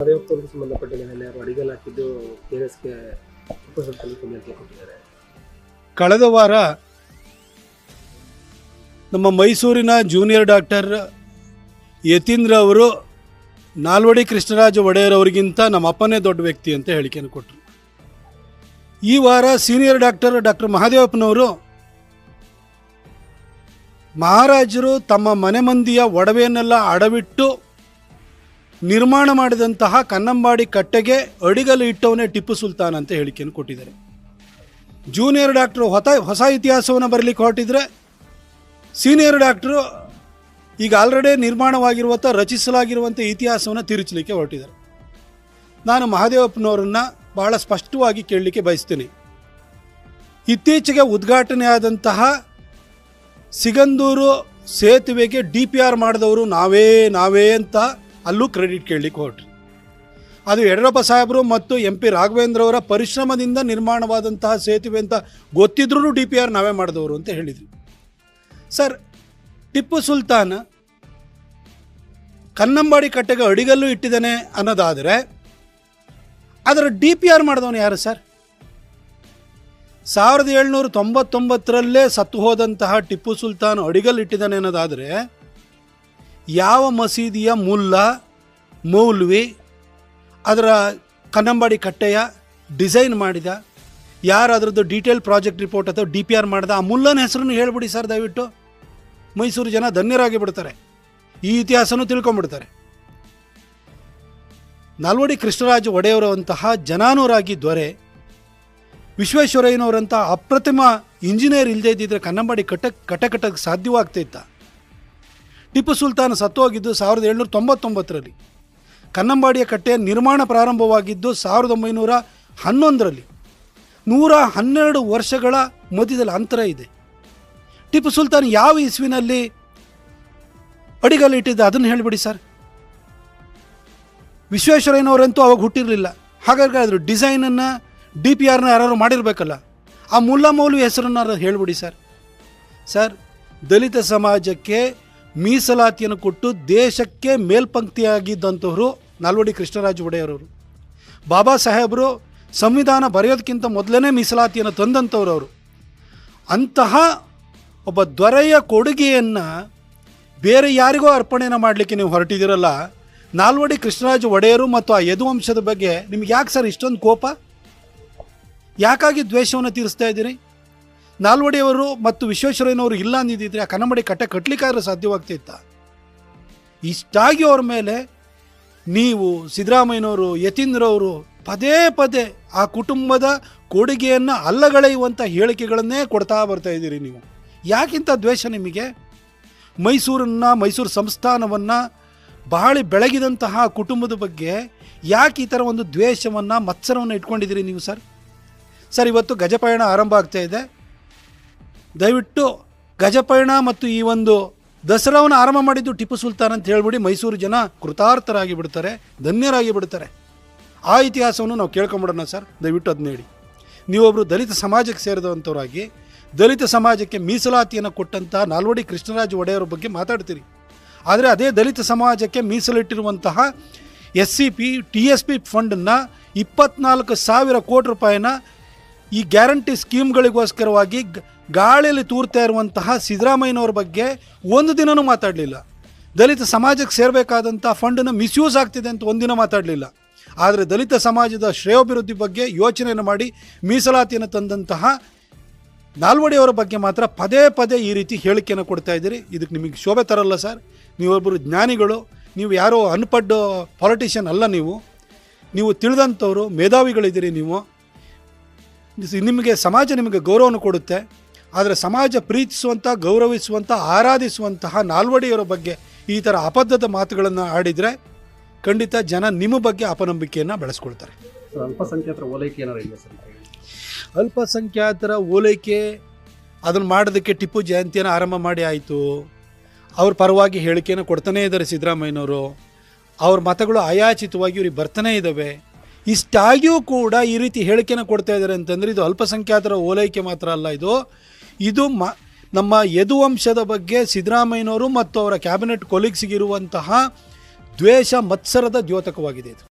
ಮದುವೆ ಸಂಬಂಧಪಟ್ಟ ಯಾರು ಅಡಿಗಲ್ ಹಾಕಿದ್ದು ಕೆ ಕೊಟ್ಟಿದ್ದಾರೆ ಕಳೆದ ವಾರ ನಮ್ಮ ಮೈಸೂರಿನ ಜೂನಿಯರ್ ಡಾಕ್ಟರ್ ಯತೀಂದ್ರ ಅವರು ನಾಲ್ವಡಿ ಕೃಷ್ಣರಾಜ ಒಡೆಯರ್ ಅವರಿಗಿಂತ ನಮ್ಮ ಅಪ್ಪನೇ ದೊಡ್ಡ ವ್ಯಕ್ತಿ ಅಂತ ಹೇಳಿಕೆಯನ್ನು ಕೊಟ್ಟರು. ಈ ವಾರ ಸೀನಿಯರ್ ಡಾಕ್ಟರ್ ಡಾಕ್ಟರ್ ಮಹಾದೇವಪ್ಪನವರು ಮಹಾರಾಜರು ತಮ್ಮ ಮನೆ ಮಂದಿಯ ಒಡವೆಯನ್ನೆಲ್ಲ ಅಡವಿಟ್ಟು ನಿರ್ಮಾಣ ಮಾಡಿದಂತಹ ಕನ್ನಂಬಾಡಿ ಕಟ್ಟೆಗೆ ಅಡಿಗಲು ಇಟ್ಟವನೇ ಟಿಪ್ಪು ಸುಲ್ತಾನ್ ಅಂತ ಹೇಳಿಕೆಯನ್ನು ಕೊಟ್ಟಿದ್ದಾರೆ. ಜೂನಿಯರ್ ಡಾಕ್ಟ್ರು ಹೊತ, ಹೊಸ ಇತಿಹಾಸವನ್ನು ಬರಲಿಕ್ಕೆ ಹೊರಟಿದ್ರೆ ಸೀನಿಯರ್ ಡಾಕ್ಟ್ರು ಈಗ ಆಲ್ರೆಡಿ ನಿರ್ಮಾಣವಾಗಿರುವಂಥ ರಚಿಸಲಾಗಿರುವಂಥ ಇತಿಹಾಸವನ್ನು ತಿರುಚಲಿಕ್ಕೆ ಹೊರಟಿದ್ದಾರೆ. ನಾನು ಮಹಾದೇವಪ್ಪನವರನ್ನು ಬಹಳ ಸ್ಪಷ್ಟವಾಗಿ ಕೇಳಲಿಕ್ಕೆ ಬಯಸ್ತೀನಿ. ಇತ್ತೀಚೆಗೆ ಉದ್ಘಾಟನೆ ಆದಂತಹ ಸಿಗಂದೂರು ಸೇತುವೆಗೆ ಡಿ ಪಿ ಆರ್ ಮಾಡಿದವರು ನಾವೇ ನಾವೇ ಅಂತ ಅಲ್ಲೂ ಕ್ರೆಡಿಟ್ ಕೇಳಲಿಕ್ಕೆ ಹೊರಟ್ರು. ಅದು ಯಡಿಯೂರಪ್ಪ ಸಾಹೇಬರು ಮತ್ತು ಎಂ ಪಿ ರಾಘವೇಂದ್ರ ಅವರ ಪರಿಶ್ರಮದಿಂದ ನಿರ್ಮಾಣವಾದಂತಹ ಸೇತುವೆ ಅಂತ ಗೊತ್ತಿದ್ರೂ ಡಿ ಪಿ ಆರ್ ನಾವೇ ಮಾಡಿದವರು ಅಂತ ಹೇಳಿದ್ವಿ ಸರ್, ಟಿಪ್ಪು ಸುಲ್ತಾನ್ ಕನ್ನಂಬಾಡಿ ಕಟ್ಟೆಗೆ ಅಡಿಗಲ್ಲು ಇಟ್ಟಿದ್ದಾನೆ ಅನ್ನೋದಾದರೆ ಅದರ ಡಿ ಪಿ ಆರ್ ಮಾಡಿದವನು ಯಾರು ಸರ್? ಸಾವಿರದ ಏಳ್ನೂರ ತೊಂಬತ್ತೊಂಬತ್ತರಲ್ಲೇ ಸತ್ತು ಹೋದಂತಹ ಟಿಪ್ಪು ಸುಲ್ತಾನ್ ಅಡಿಗಲ್ಲು ಇಟ್ಟಿದ್ದಾನೆ ಅನ್ನೋದಾದರೆ ಯಾವ ಮಸೀದಿಯ ಮುಲ್ಲ, ಮೌಲ್ವಿ, ಅದರ ಕನ್ನಂಬಾಡಿ ಕಟ್ಟೆಯ ಡಿಸೈನ್ ಮಾಡಿದ ಯಾರು ಅದರದ್ದು ಡೀಟೇಲ್ ಪ್ರಾಜೆಕ್ಟ್ ರಿಪೋರ್ಟ್ ಅಥವಾ ಡಿ ಪಿ ಆರ್ ಮಾಡಿದ, ಆ ಮುಲ್ಲನ ಹೆಸರನ್ನು ಹೇಳ್ಬಿಡಿ ಸರ್ ದಯವಿಟ್ಟು. ಮೈಸೂರು ಜನ ಧನ್ಯರಾಗಿ ಬಿಡ್ತಾರೆ. ಈ ಇತಿಹಾಸನೂ ತಿಳ್ಕೊಂಬಿಡ್ತಾರೆ ನಾಲ್ವಡಿ ಕೃಷ್ಣರಾಜ ಒಡೆಯವರಂತಹ ಜನಾನುರಾಗಿ ದೊರೆ ವಿಶ್ವೇಶ್ವರಯ್ಯನವರಂಥ ಅಪ್ರತಿಮ ಇಂಜಿನಿಯರ್ ಇಲ್ಲದೇ ಇದ್ದಿದ್ರೆ ಕನ್ನಂಬಾಡಿ ಕಟ್ಟ ಕಟ್ಟ ಕಟ್ಟಕ್ಕೆ ಸಾಧ್ಯವಾಗ್ತಿತ್ತ ಟಿಪ್ಪು ಸುಲ್ತಾನ್ ಸತ್ತೋಗಿದ್ದು ಸಾವಿರದ ಏಳ್ನೂರ ತೊಂಬತ್ತೊಂಬತ್ತರಲ್ಲಿ. ಕನ್ನಂಬಾಡಿಯ ಕಟ್ಟೆ ನಿರ್ಮಾಣ ಪ್ರಾರಂಭವಾಗಿದ್ದು ಸಾವಿರದ ಒಂಬೈನೂರ ಹನ್ನೊಂದರಲ್ಲಿ. ನೂರ ಹನ್ನೆರಡು ವರ್ಷಗಳ ಮಧ್ಯದಲ್ಲಿ ಅಂತರ ಇದೆ. ಟಿಪ್ಪು ಸುಲ್ತಾನ್ ಯಾವ ಇಸ್ವಿನಲ್ಲಿ ಅಡಿಗಲ್ಲಿಟ್ಟಿದ್ದ? ಅದನ್ನು ಹೇಳಿಬಿಡಿ ಸರ್. ವಿಶ್ವೇಶ್ವರಯ್ಯನವರಂತೂ ಅವಾಗ ಹುಟ್ಟಿರಲಿಲ್ಲ. ಹಾಗಾಗಿ ಅದ್ರ ಡಿಸೈನನ್ನು ಡಿ ಪಿ ಆರ್ನ ಯಾರು ಮಾಡಿರಬೇಕಲ್ಲ? ಆ ಮುಲ್ಲಾ ಹೆಸರನ್ನು ಹೇಳಿಬಿಡಿ ಸರ್. ಸರ್, ದಲಿತ ಸಮಾಜಕ್ಕೆ ಮೀಸಲಾತಿಯನ್ನು ಕೊಟ್ಟು ದೇಶಕ್ಕೆ ಮೇಲ್ಪಂಕ್ತಿಯಾಗಿದ್ದಂಥವರು ನಾಲ್ವಡಿ ಕೃಷ್ಣರಾಜ ಒಡೆಯರವರು. ಬಾಬಾ ಸಾಹೇಬರು ಸಂವಿಧಾನ ಬರೆಯೋದಕ್ಕಿಂತ ಮೊದಲನೇ ಮೀಸಲಾತಿಯನ್ನು ತಂದಂಥವ್ರು ಅವರು ಅಂತಹ ಒಬ್ಬ ದೊರೆಯ ಕೊಡುಗೆಯನ್ನು ಬೇರೆ ಯಾರಿಗೂ ಅರ್ಪಣೆನ ಮಾಡಲಿಕ್ಕೆ ನೀವು ಹೊರಟಿದ್ದೀರಲ್ಲ, ನಾಲ್ವಡಿ ಕೃಷ್ಣರಾಜ ಒಡೆಯರು ಮತ್ತು ಆ ಯದುವಂಶದ ಬಗ್ಗೆ ನಿಮ್ಗೆ ಯಾಕೆ ಸರ್ ಇಷ್ಟೊಂದು ಕೋಪ? ಯಾಕಾಗಿ ದ್ವೇಷವನ್ನು ತೀರಿಸ್ತಾ ಇದ್ದೀರಿ? ನಾಲ್ವಡಿಯವರು ಮತ್ತು ವಿಶ್ವೇಶ್ವರಯ್ಯನವರು ಇಲ್ಲ ಅಂದಿದ್ದರೆ ಆ ಕನ್ನಂಬಡಿ ಕಟ್ಟೆ ಕಟ್ಟಲಿಕ್ಕಾದ್ರೆ ಸಾಧ್ಯವಾಗ್ತಿತ್ತ ಇಷ್ಟಾಗಿ ಅವ್ರ ಮೇಲೆ ನೀವು ಸಿದ್ದರಾಮಯ್ಯನವರು, ಯತೀಂದ್ರವರು ಪದೇ ಪದೇ ಆ ಕುಟುಂಬದ ಕೊಡುಗೆಯನ್ನು ಅಲ್ಲಗಳೆಯುವಂಥ ಹೇಳಿಕೆಗಳನ್ನೇ ಕೊಡ್ತಾ ಬರ್ತಾ ಇದ್ದೀರಿ ನೀವು. ಯಾಕಿಂತ ದ್ವೇಷ ನಿಮಗೆ? ಮೈಸೂರನ್ನು, ಮೈಸೂರು ಸಂಸ್ಥಾನವನ್ನು ಬಹಳ ಬೆಳಗಿದಂತಹ ಕುಟುಂಬದ ಬಗ್ಗೆ ಯಾಕೆ ಈ ಥರ ಒಂದು ದ್ವೇಷವನ್ನು, ಮತ್ಸರವನ್ನು ಇಟ್ಕೊಂಡಿದ್ದೀರಿ ನೀವು ಸರ್? ಸರ್, ಇವತ್ತು ಗಜಪಯಣ ಆರಂಭ ಆಗ್ತಾ ಇದೆ. ದಯವಿಟ್ಟು ಗಜಪಯಣ ಮತ್ತು ಈ ಒಂದು ದಸರಾವನ್ನು ಆರಂಭ ಮಾಡಿದ್ದು ಟಿಪ್ಪು ಸುಲ್ತಾನ್ ಅಂತ ಹೇಳ್ಬಿಡಿ ಮೈಸೂರು ಜನ ಕೃತಾರ್ಥರಾಗಿ ಬಿಡ್ತಾರೆ, ಧನ್ಯರಾಗಿ ಬಿಡ್ತಾರೆ. ಆ ಇತಿಹಾಸವನ್ನು ನಾವು ಕೇಳ್ಕೊಂಬಿಡೋಣ ಸರ್, ದಯವಿಟ್ಟು ಅದನ್ನ ಹೇಳಿ. ನೀವೊಬ್ಬರು ದಲಿತ ಸಮಾಜಕ್ಕೆ ಸೇರಿದಂಥವರಾಗಿ ದಲಿತ ಸಮಾಜಕ್ಕೆ ಮೀಸಲಾತಿಯನ್ನು ಕೊಟ್ಟಂತಹ ನಾಲ್ವಡಿ ಕೃಷ್ಣರಾಜ ಒಡೆಯರ ಬಗ್ಗೆ ಮಾತಾಡ್ತೀರಿ. ಆದರೆ ಅದೇ ದಲಿತ ಸಮಾಜಕ್ಕೆ ಮೀಸಲಿಟ್ಟಿರುವಂತಹ S C P T S P ಫಂಡನ್ನು ಇಪ್ಪತ್ನಾಲ್ಕು ಸಾವಿರ ಕೋಟಿ ರೂಪಾಯಿನ ಈ ಗ್ಯಾರಂಟಿ ಸ್ಕೀಮ್ಗಳಿಗೋಸ್ಕರವಾಗಿ ಗಾಳಿಯಲ್ಲಿ ತೂರ್ತಾ ಇರುವಂತಹ ಸಿದ್ದರಾಮಯ್ಯನವ್ರ ಬಗ್ಗೆ ಒಂದು ದಿನನೂ ಮಾತಾಡಲಿಲ್ಲ. ದಲಿತ ಸಮಾಜಕ್ಕೆ ಸೇರಬೇಕಾದಂಥ ಫಂಡನ್ನು ಮಿಸ್ಯೂಸ್ ಆಗ್ತಿದೆ ಅಂತ ಒಂದಿನ ಮಾತಾಡಲಿಲ್ಲ. ಆದರೆ ದಲಿತ ಸಮಾಜದ ಶ್ರೇಯೋಭಿವೃದ್ಧಿ ಬಗ್ಗೆ ಯೋಚನೆಯನ್ನು ಮಾಡಿ ಮೀಸಲಾತಿಯನ್ನು ತಂದಂತಹ ನಾಲ್ವಡಿಯವರ ಬಗ್ಗೆ ಮಾತ್ರ ಪದೇ ಪದೇ ಈ ರೀತಿ ಹೇಳಿಕೆಯನ್ನು ಕೊಡ್ತಾ ಇದ್ದೀರಿ. ಇದಕ್ಕೆ ನಿಮಗೆ ಶೋಭೆ ತರಲ್ಲ ಸರ್. ನೀವೊಬ್ಬರು ಜ್ಞಾನಿಗಳು, ನೀವು ಯಾರೋ ಅನ್ಪಡ್ ಪಾಲಿಟಿಷಿಯನ್ ಅಲ್ಲ ನೀವು. ನೀವು ತಿಳಿದಂಥವರು, ಮೇಧಾವಿಗಳಿದ್ದೀರಿ ನೀವು. ನಿಮಗೆ ಸಮಾಜ ನಿಮಗೆ ಗೌರವವನ್ನು ಕೊಡುತ್ತೆ ಆದರೆ ಸಮಾಜ ಪ್ರೀತಿಸುವಂಥ ಗೌರವಿಸುವಂಥ ಆರಾಧಿಸುವಂತಹ ನಾಲ್ವಡಿಯವರ ಬಗ್ಗೆ ಈ ಥರ ಅಬದ್ಧದ ಮಾತುಗಳನ್ನು ಆಡಿದರೆ ಖಂಡಿತ ಜನ ನಿಮ್ಮ ಬಗ್ಗೆ ಅಪನಂಬಿಕೆಯನ್ನು ಬೆಳೆಸ್ಕೊಳ್ತಾರೆ. ಅಲ್ಪಸಂಖ್ಯಾತರ ಓಲೈಕೆ ಅಲ್ಪಸಂಖ್ಯಾತರ ಓಲೈಕೆ ಅದನ್ನು ಮಾಡೋದಕ್ಕೆ ಟಿಪ್ಪು ಜಯಂತಿಯನ್ನು ಆರಂಭ ಮಾಡಿ ಆಯಿತು. ಅವ್ರ ಪರವಾಗಿ ಹೇಳಿಕೆಯನ್ನು ಕೊಡ್ತಾನೇ ಇದ್ದಾರೆ ಸಿದ್ದರಾಮಯ್ಯನವರು. ಅವ್ರ ಮತಗಳು ಅಯಾಚಿತವಾಗಿ ಇವ್ರಿಗೆ ಬರ್ತಾನೇ ಇದ್ದಾವೆ ಇಷ್ಟಾಗಿಯೂ ಕೂಡ ಈ ರೀತಿ ಹೇಳಿಕೆನ ಕೊಡ್ತಾ ಇದ್ದಾರೆ ಅಂತಂದರೆ ಇದು ಅಲ್ಪಸಂಖ್ಯಾತರ ಓಲೈಕೆ ಮಾತ್ರ ಅಲ್ಲ ಇದು. ಇದು ಮ, ನಮ್ಮ ಯದುವಂಶದ ಬಗ್ಗೆ ಸಿದ್ದರಾಮಯ್ಯನವರು ಮತ್ತು ಅವರ ಕ್ಯಾಬಿನೆಟ್ ಕೊಲೀಗ್ಸ್ಗಿರುವಂತಹ ದ್ವೇಷ ಮತ್ಸರದ ದ್ಯೋತಕವಾಗಿದೆ ಇದು.